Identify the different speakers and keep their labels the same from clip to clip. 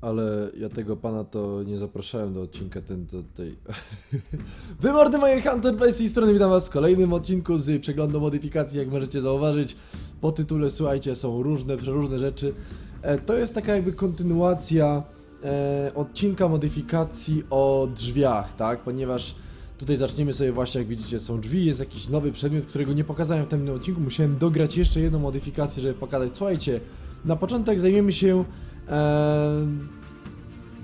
Speaker 1: ale ja tego pana to nie zapraszałem do odcinka ten do tej. Wy mordy moje Hunter Play z tej strony witam was w kolejnym odcinku z przeglądu modyfikacji, jak możecie zauważyć. Po tytule słuchajcie, są różne, przeróżne rzeczy. E, to jest taka jakby kontynuacja e, odcinka modyfikacji o drzwiach, tak? Ponieważ tutaj zaczniemy sobie właśnie, jak widzicie, są drzwi, jest jakiś nowy przedmiot, którego nie pokazałem w tym odcinku. Musiałem dograć jeszcze jedną modyfikację, żeby pokazać. Słuchajcie, na początek zajmiemy się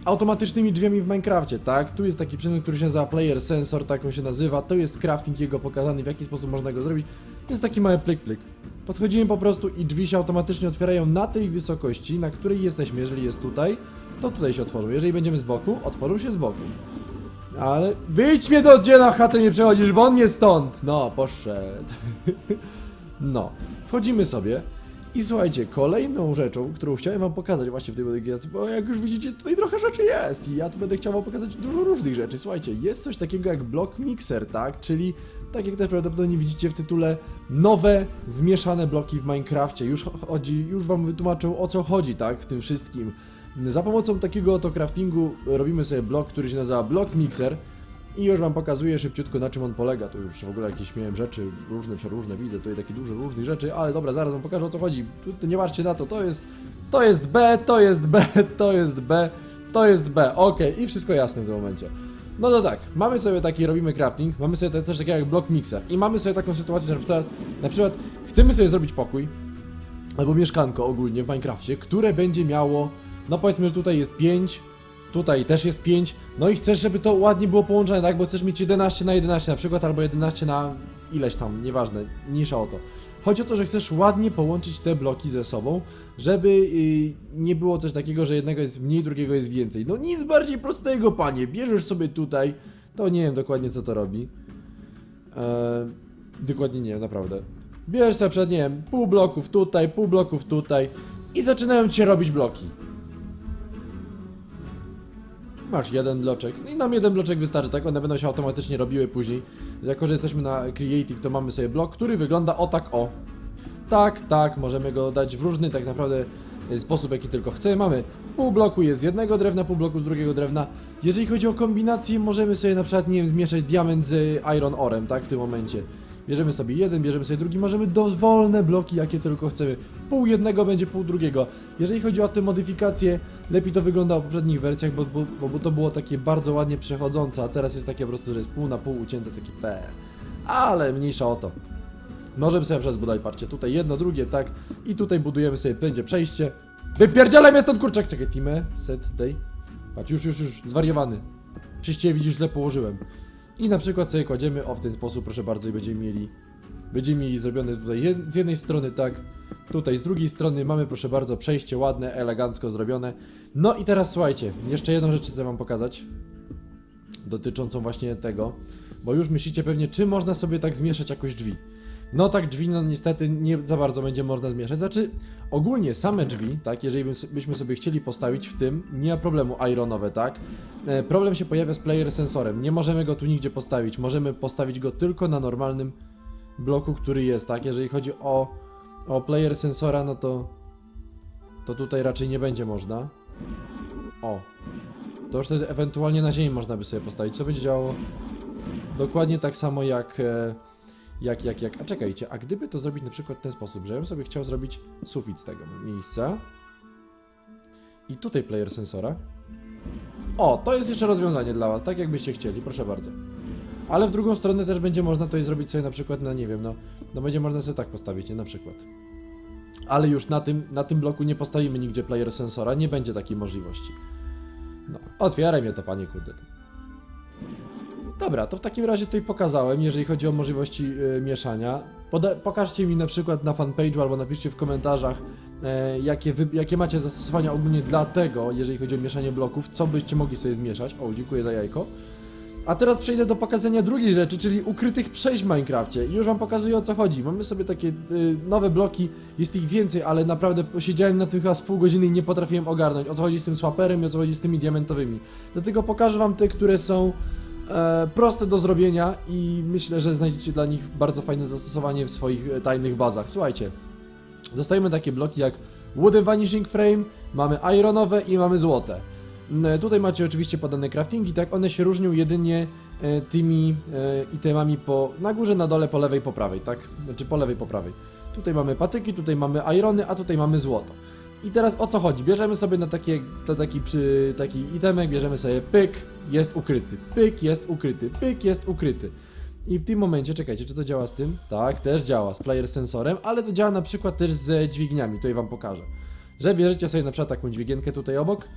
Speaker 1: automatycznymi drzwiami w Minecrafcie, tak? Tu jest taki przedmiot, który się nazywa Player Sensor, tak on się nazywa. To jest crafting jego pokazany, w jaki sposób można go zrobić. To jest taki mały plik plik. Podchodzimy po prostu i drzwi się automatycznie otwierają na tej wysokości, na której jesteśmy. Jeżeli jest tutaj, to tutaj się otworzą. Jeżeli będziemy z boku, otworzą się z boku. Ale wyjdź mnie do gdzie na nie przechodzisz, bo on stąd! No, poszedł. no, wchodzimy sobie. I słuchajcie, kolejną rzeczą, którą chciałem wam pokazać właśnie w tej modyfikacji, bo jak już widzicie, tutaj trochę rzeczy jest i ja tu będę chciał wam pokazać dużo różnych rzeczy. Słuchajcie, jest coś takiego jak block mixer, tak? Czyli, tak jak też prawdopodobnie widzicie w tytule, nowe, zmieszane bloki w Minecrafcie. Już chodzi, już wam wytłumaczę o co chodzi, tak? W tym wszystkim. Za pomocą takiego oto craftingu robimy sobie blok, który się nazywa block mixer. I już wam pokazuję szybciutko na czym on polega. Tu już w ogóle jakieś miałem rzeczy różne, przeróżne, widzę tutaj takie dużo różnych rzeczy, ale dobra, zaraz wam pokażę o co chodzi. Tu, nie patrzcie na to, to jest. To jest B, to jest B, to jest B, to jest B. Okej, i wszystko jasne w tym momencie. No to tak, mamy sobie taki, robimy crafting, mamy sobie coś takiego jak block mixer i mamy sobie taką sytuację, że na przykład, na przykład chcemy sobie zrobić pokój, albo mieszkanko ogólnie w Minecrafcie, które będzie miało, no powiedzmy, że tutaj jest 5, tutaj też jest 5, no i chcesz, żeby to ładnie było połączone, tak, bo chcesz mieć 11 na 11 na przykład, albo 11 na ileś tam, nieważne, mniejsza o to. Chodzi o to, że chcesz ładnie połączyć te bloki ze sobą, żeby yy, nie było też takiego, że jednego jest mniej, drugiego jest więcej. No nic bardziej prostego, panie. Bierzesz sobie tutaj, to nie wiem dokładnie co to robi. Eee, dokładnie nie wiem, naprawdę. Bierzesz sobie przed, nie wiem, pół bloków tutaj, pół bloków tutaj i zaczynają ci się robić bloki. Masz jeden bloczek. I nam jeden bloczek wystarczy, tak? One będą się automatycznie robiły później. Jako, że jesteśmy na Creative, to mamy sobie blok, który wygląda o tak o. Tak, tak, możemy go dać w różny tak naprawdę e, sposób, jaki tylko chcemy. Mamy pół bloku jest z jednego drewna, pół bloku z drugiego drewna. Jeżeli chodzi o kombinację, możemy sobie na przykład, nie wiem, zmieszać diament z iron orem, tak? W tym momencie. Bierzemy sobie jeden, bierzemy sobie drugi, możemy dowolne bloki, jakie tylko chcemy. Pół jednego będzie pół drugiego. Jeżeli chodzi o te modyfikacje, lepiej to wyglądało w poprzednich wersjach, bo, bo, bo, to było takie bardzo ładnie przechodzące, a teraz jest takie po prostu, że jest pół na pół ucięte, taki P. Ale mniejsza o to. Możemy sobie przez budać, patrzcie, tutaj jedno, drugie, tak, i tutaj budujemy sobie, będzie przejście. Wypierdzielaj mnie stąd, kurczak, czekaj, teamę, set, day. Patrz, już, już, już, zwariowany. Przyście widzisz, źle położyłem. I na przykład sobie kładziemy o w ten sposób, proszę bardzo, i będziemy mieli Będziemy mieli zrobione tutaj z jednej strony tak, tutaj z drugiej strony mamy proszę bardzo przejście ładne, elegancko zrobione. No i teraz słuchajcie, jeszcze jedną rzecz chcę wam pokazać dotyczącą właśnie tego, bo już myślicie pewnie, czy można sobie tak zmieszać jakoś drzwi. No tak, drzwi no niestety nie za bardzo będzie można zmieszać. Znaczy, ogólnie same drzwi, tak, jeżeli byśmy sobie chcieli postawić w tym, nie ma problemu ironowe, tak. E, problem się pojawia z player sensorem. Nie możemy go tu nigdzie postawić. Możemy postawić go tylko na normalnym bloku, który jest, tak? Jeżeli chodzi o, o player sensora, no to to tutaj raczej nie będzie można. O. To już wtedy ewentualnie na ziemi można by sobie postawić. Co będzie działało dokładnie tak samo jak e, jak, jak, jak. A czekajcie, a gdyby to zrobić na przykład w ten sposób, że ja bym sobie chciał zrobić sufit z tego miejsca i tutaj player sensora. O, to jest jeszcze rozwiązanie dla was, tak jakbyście chcieli, proszę bardzo. Ale w drugą stronę też będzie można to zrobić sobie na przykład na, nie wiem, no, no będzie można sobie tak postawić, nie, na przykład. Ale już na tym, na tym bloku nie postawimy nigdzie player sensora, nie będzie takiej możliwości. No, otwieraj mnie to, panie kurde. Dobra, to w takim razie tutaj pokazałem, jeżeli chodzi o możliwości y, mieszania. Poda- pokażcie mi na przykład na fanpage'u albo napiszcie w komentarzach, e, jakie, jakie macie zastosowania ogólnie dla tego, jeżeli chodzi o mieszanie bloków, co byście mogli sobie zmieszać. O, dziękuję za jajko. A teraz przejdę do pokazania drugiej rzeczy, czyli ukrytych przejść w Minecrafcie. I już wam pokazuję o co chodzi. Mamy sobie takie y, nowe bloki, jest ich więcej, ale naprawdę posiedziałem na tym chyba z pół godziny i nie potrafiłem ogarnąć o co chodzi z tym swaperem i o co chodzi z tymi diamentowymi. Dlatego pokażę wam te, które są e, proste do zrobienia i myślę, że znajdziecie dla nich bardzo fajne zastosowanie w swoich e, tajnych bazach. Słuchajcie, dostajemy takie bloki jak Wooden Vanishing Frame, mamy ironowe i mamy złote. Mm, Tutaj macie oczywiście podane craftingi, tak? One się różnią jedynie e, tymi e, itemami po, na górze, na dole, po lewej, po prawej, tak? Znaczy po lewej, po prawej. Tutaj mamy patyki, tutaj mamy irony, a tutaj mamy złoto. I teraz o co chodzi? Bierzemy sobie na, takie, na taki, przy, taki itemek, bierzemy sobie pyk, jest ukryty, pyk, jest ukryty, pyk, jest ukryty. I w tym momencie, czekajcie, czy to działa z tym? Tak, też działa z player sensorem, ale to działa na przykład też ze dźwigniami, tutaj wam pokażę. Że bierzecie sobie na przykład taką dźwigienkę tutaj obok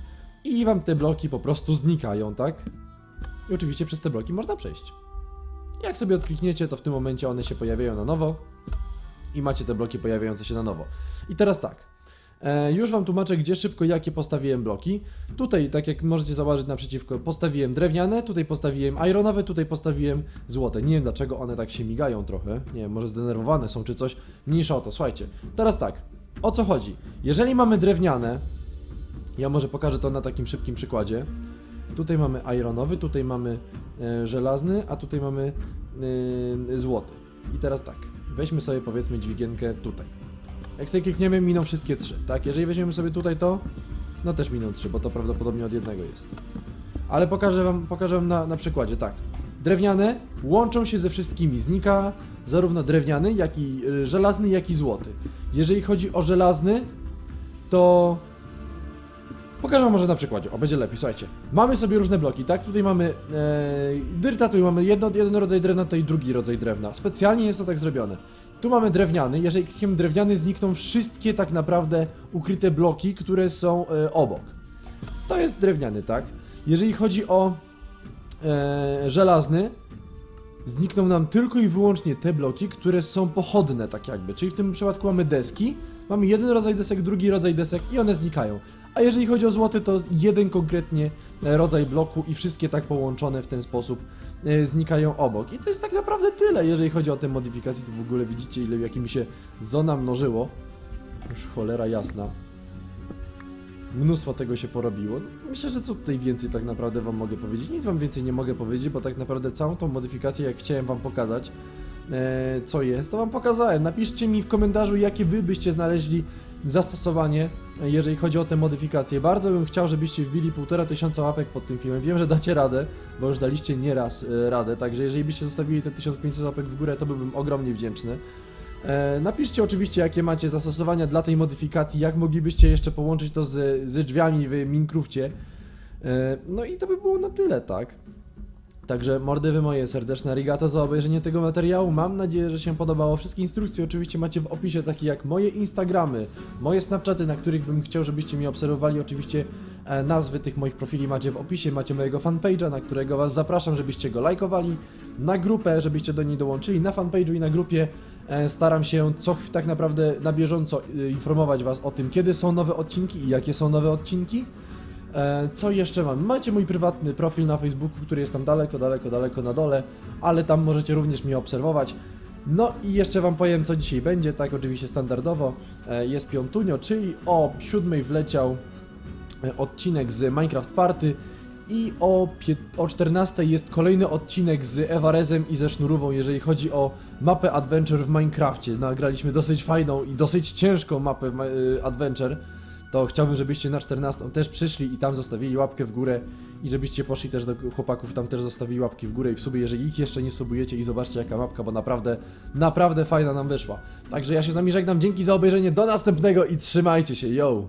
Speaker 1: i wam te bloki po prostu znikają, tak? I oczywiście przez te bloki można przejść. Jak sobie odklikniecie, to w tym momencie one się pojawiają na nowo i macie te bloki pojawiające się na nowo. I teraz tak. E, już wam tłumaczę, gdzie szybko jakie postawiłem bloki. Tutaj, tak jak możecie zauważyć naprzeciwko, postawiłem drewniane, tutaj postawiłem ironowe, tutaj postawiłem złote. Nie wiem dlaczego one tak się migają trochę. Nie wiem, może zdenerwowane są czy coś. Mniejsza o to. Słuchajcie, teraz tak. O co chodzi? Jeżeli mamy drewniane, ja może pokażę to na takim szybkim przykładzie. Tutaj mamy ironowy, tutaj mamy e, żelazny, a tutaj mamy e, złoty. I teraz tak, weźmy sobie powiedzmy dźwigienkę tutaj. Jak sobie klikniemy, miną wszystkie trzy, tak? Jeżeli weźmiemy sobie tutaj to, no też miną trzy, bo to prawdopodobnie od jednego jest. Ale pokażę wam, pokażę wam na, na przykładzie, tak. Drewniane łączą się ze wszystkimi, znika zarówno drewniany, jak i y, żelazny, jak i złoty. Jeżeli chodzi o żelazny, to Pokażę wam może na przykładzie, o będzie lepiej, słuchajcie. Mamy sobie różne bloki, tak? Tutaj mamy e, dyrta, tutaj mamy jedno, jeden rodzaj drewna, tutaj drugi rodzaj drewna. Specjalnie jest to tak zrobione. Tu mamy drewniany, jeżeli klikniemy drewniany, znikną wszystkie tak naprawdę ukryte bloki, które są e, obok. To jest drewniany, tak? Jeżeli chodzi o e, żelazny, znikną nam tylko i wyłącznie te bloki, które są pochodne, tak jakby. Czyli w tym przypadku mamy deski, mamy jeden rodzaj desek, drugi rodzaj desek i one znikają. A jeżeli chodzi o złoty, to jeden konkretnie rodzaj bloku i wszystkie tak połączone w ten sposób e, znikają obok. I to jest tak naprawdę tyle, jeżeli chodzi o te modyfikacje. Tu w ogóle widzicie, ile jakimi się zona mnożyło. Już cholera jasna. Mnóstwo tego się porobiło. No, Myślę, że co tutaj więcej tak naprawdę wam mogę powiedzieć? Nic wam więcej nie mogę powiedzieć, bo tak naprawdę całą tą modyfikację, jak chciałem wam pokazać, e, co jest, to wam pokazałem. Napiszcie mi w komentarzu, jakie wy byście znaleźli zastosowanie, jeżeli chodzi o te modyfikacje. Bardzo bym chciał, żebyście wbili półtora tysiąca łapek pod tym filmem. Wiem, że dacie radę, bo już daliście nieraz e, radę, także jeżeli byście zostawili te 1500 łapek w górę, to byłbym ogromnie wdzięczny. E, napiszcie oczywiście, jakie macie zastosowania dla tej modyfikacji, jak moglibyście jeszcze połączyć to z, z drzwiami w Minecrafcie. E, no i to by było na tyle, tak? Także mordy wy moje serdeczne arigato za obejrzenie tego materiału. Mam nadzieję, że się podobało. Wszystkie instrukcje oczywiście macie w opisie, takie jak moje Instagramy, moje Snapchaty, na których bym chciał, żebyście mnie obserwowali. Oczywiście e, nazwy tych moich profili macie w opisie, macie mojego fanpage'a, na którego was zapraszam, żebyście go lajkowali, na grupę, żebyście do niej dołączyli, na fanpage'u i na grupie e, staram się co tak naprawdę na bieżąco e, informować was o tym, kiedy są nowe odcinki i jakie są nowe odcinki. E, Co jeszcze mam? Macie mój prywatny profil na Facebooku, który jest tam daleko, daleko, daleko na dole, ale tam możecie również mnie obserwować. No i jeszcze wam powiem, co dzisiaj będzie, tak oczywiście standardowo. E, Jest piątunio, czyli o siódmej wleciał e, odcinek z Minecraft Party i o, o 14 jest kolejny odcinek z Evarezem i ze Sznurową, jeżeli chodzi o mapę Adventure w Minecrafcie. Nagraliśmy dosyć fajną i dosyć ciężką mapę Adventure to chciałbym, żebyście na 14 też przyszli i tam zostawili łapkę w górę i żebyście poszli też do chłopaków, tam też zostawili łapki w górę i w sobie, jeżeli ich jeszcze nie subujecie i zobaczcie jaka mapka, bo naprawdę, naprawdę fajna nam wyszła. Także ja się z wami żegnam, dzięki za obejrzenie, do następnego i trzymajcie się, yo!